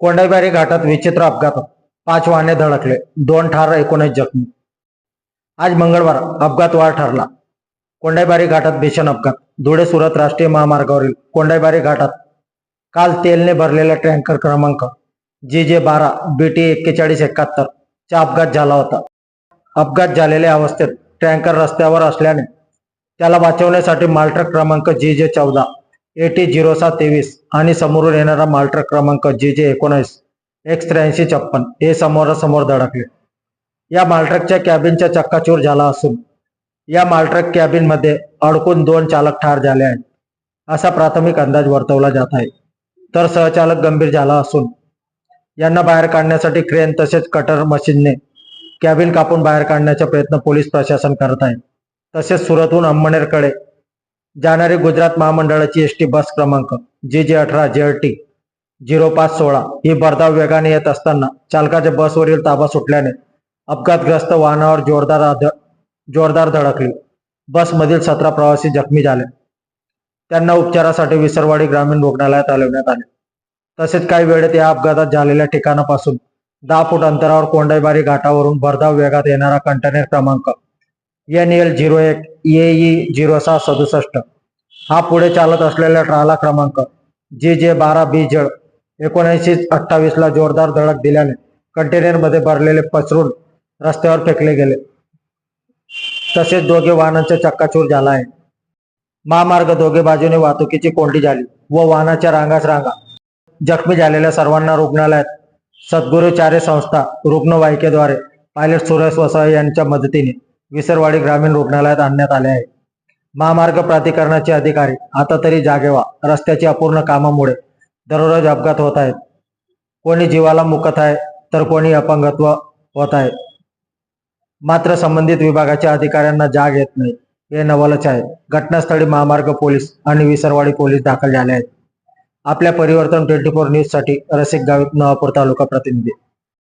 कोंडाईबारी घाटात विचित्र अपघात. पाच वाहने धडकले. दोन ठार एकोणीस जखमी. आज मंगळवार अपघातवार ठरला. कोंडाईबारी घाटात भीषण अपघात. धुळे सुरत राष्ट्रीय महामार्गावरील कोंडाईबारी घाटात काल तेलने भरलेला टँकर क्रमांक जी जे बारा बी टी एक्केचाळीस एकाहत्तर चा अपघात झाला होता. अपघात झालेल्या अवस्थेत टँकर रस्त्यावर असल्याने त्याला वाचवण्यासाठी मालट्रक क्रमांक जी जे चौदा एटी झिरो सात तेवीस आणि समोरून येणारा माल्टर क्रमांक जी जे एकोणीस एक्स त्र्याऐंशी छप्पन हे समोरासमोर धडकले. या मालट्रकच्या कॅबिनचा चक्काचूर झाला असून या मालट्रक कॅबिनमध्ये अडकून दोन चालक ठार झाले आहेत असा प्राथमिक अंदाज वर्तवला जात आहे. तर सहचालक गंभीर झाला असून यांना बाहेर काढण्यासाठी क्रेन तसेच कटर मशीनने कॅबिन कापून बाहेर काढण्याचा प्रयत्न पोलीस प्रशासन करत आहे. तसेच सुरतहून अंमनेरकडे जाणारी गुजरात महामंडळाची एस टी बस क्रमांक जी जे अठरा जे टी झिरो पाच सोळा ही भरधाव वेगाने येत असताना चालकाच्या बसवरील ताबा सुटल्याने अपघातग्रस्त वाहनावर जोरदार जोरदार धडकली. बसमधील सतरा प्रवासी जखमी झाले. त्यांना उपचारासाठी विसरवाडी ग्रामीण रुग्णालयात हलवण्यात आले. तसेच काही वेळेत या अपघातात झालेल्या ठिकाणापासून दहा फूट अंतरावर कोंडाईबारी घाटावरून भरधाव वेगात येणारा कंटेनर क्रमांक एन एल झिरो एक ई झिरो सहा सदुसष्ट हा पुढे चालत असलेला ट्राला क्रमांक जे जे बारा बी जड एकोणऐंशी अठ्ठावीस ला जोरदार धडक दिल्याने कंटेनरमध्ये भरलेले पसरून रस्त्यावर फेकले गेले. तसेच दोघे वाहनांचा चक्काचूर झाला आहे. महामार्ग दोघे बाजूने वाहतुकीची कोंडी झाली व वाहनाच्या रांगास रांगा. जखमी झालेल्या सर्वांना रुग्णालयात सद्गुरुचार्य संस्था रुग्णवाहिकेद्वारे पायलट सुरेश वसावे यांच्या मदतीने विसरवाडी ग्रामीण रुग्णालयात आणण्यात आले आहे. महामार्ग प्राधिकरणाचे अधिकारी आता तरी जागे व्हा. रस्त्याची अपूर्ण कामामुळे दररोज अपघात होत आहेत. कोणी जीवाला मुकत आहे तर कोणी अपंगत्व होत आहे. मात्र संबंधित विभागाच्या अधिकाऱ्यांना जाग येत नाही. हे नवलच आहे. घटनास्थळी महामार्ग पोलीस आणि विसरवाडी पोलीस दाखल झाले आहेत. आपल्या परिवर्तन ट्वेंटी फोर न्यूजसाठी रसिक गावित नवापूर तालुका प्रतिनिधी.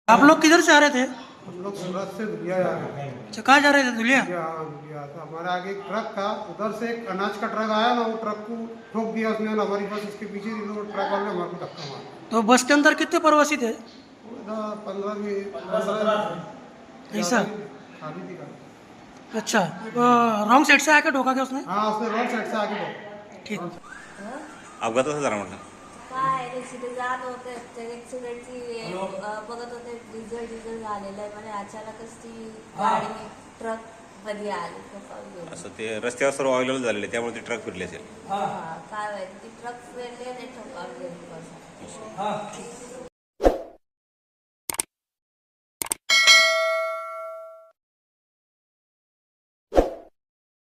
आप लोग किधर से आ रहे थे? हम लोग सूरत से दुलिया जा रहे थे अच्छा कहाँ जा रहे थे दुलिया दुलिया हाँ, दुलिया तो हमारे आगे एक ट्रक था। उधर से एक अनाज का ट्रक आया ना वो ट्रक को ठोक दिया उसने ना हमारी बस उसके पीछे थी तो ट्रक वाले हमारे को धक्का मारा। तो बस के अंदर कितने प्रवासी थे? पंद्रह ऐसा? थी। अच्छा रॉन्ग साइड से आके ठोका क्या उसने? हाँ उसने रोड साइड से आगे ठोका। ठीक। अपघात कसा झाला म्हटलं काय रे तिथे जात होते ते ॲक्सिडेंटची बघत होते डिझेल डिझेल झालेलं आहे म्हणजे अचानकच ती गाडी ट्रकमध्ये आली गेली. असं ते रस्त्यावर सर्व अवेलेबल झालेले त्यामुळे ते ट्रक फिरले असेल. हा, काय माहिती ती ट्रक फिरली आणि ठोकावून गेली बस.